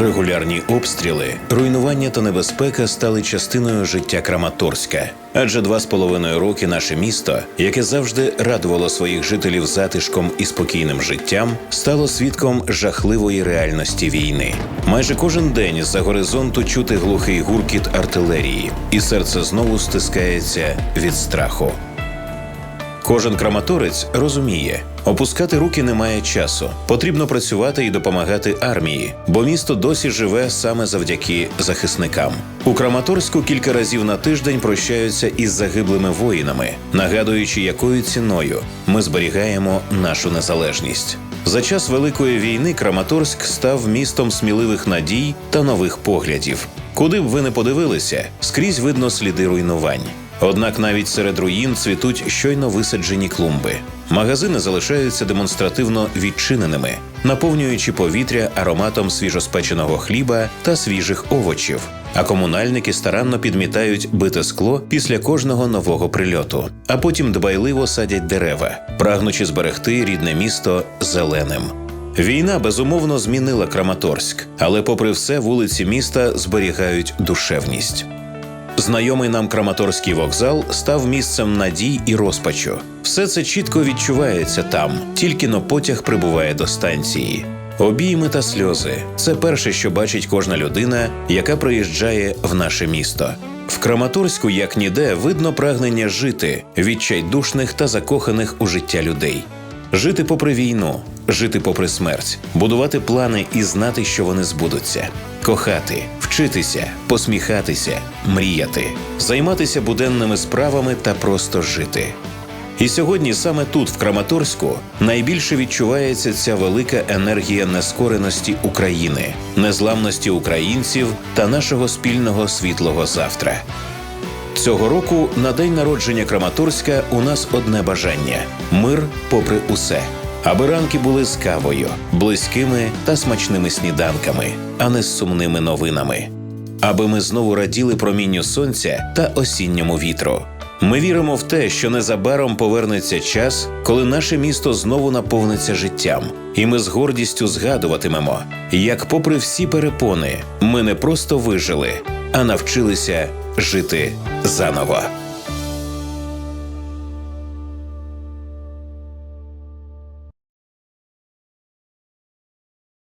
Регулярні обстріли, руйнування та небезпека стали частиною життя Краматорська. Адже два з половиною роки наше місто, яке завжди радувало своїх жителів затишком і спокійним життям, стало свідком жахливої реальності війни. Майже кожен день з-за горизонту чути глухий гуркіт артилерії, і серце знову стискається від страху. Кожен краматорець розуміє, опускати руки немає часу. Потрібно працювати і допомагати армії, бо місто досі живе саме завдяки захисникам. У Краматорську кілька разів на тиждень прощаються із загиблими воїнами, нагадуючи, якою ціною ми зберігаємо нашу незалежність. За час Великої війни Краматорськ став містом сміливих надій та нових поглядів. Куди б ви не подивилися, скрізь видно сліди руйнувань. Однак навіть серед руїн цвітуть щойно висаджені клумби. Магазини залишаються демонстративно відчиненими, наповнюючи повітря ароматом свіжоспеченого хліба та свіжих овочів. А комунальники старанно підмітають бите скло після кожного нового прильоту, а потім дбайливо садять дерева, прагнучи зберегти рідне місто зеленим. Війна безумовно змінила Краматорськ, але, попри все, вулиці міста зберігають душевність. Знайомий нам Краматорський вокзал став місцем надій і розпачу. Все це чітко відчувається там, тільки но потяг прибуває до станції. Обійми та сльози це перше, що бачить кожна людина, яка приїжджає в наше місто. В Краматорську, як ніде, видно прагнення жити, відчайдушних та закоханих у життя людей. Жити попри війну, жити попри смерть, будувати плани і знати, що вони збудуться, кохати, вчитися, посміхатися, мріяти, займатися буденними справами та просто жити. І сьогодні саме тут, в Краматорську, найбільше відчувається ця велика енергія нескореності України, незламності українців та нашого спільного світлого завтра. Цього року на день народження Краматорська у нас одне бажання мир попри усе. Аби ранки були з кавою, близькими та смачними сніданками, а не з сумними новинами. Аби ми знову раділи промінню сонця та осінньому вітру. Ми віримо в те, що незабаром повернеться час, коли наше місто знову наповниться життям, і ми з гордістю згадуватимемо, як, попри всі перепони, ми не просто вижили, а навчилися жити заново.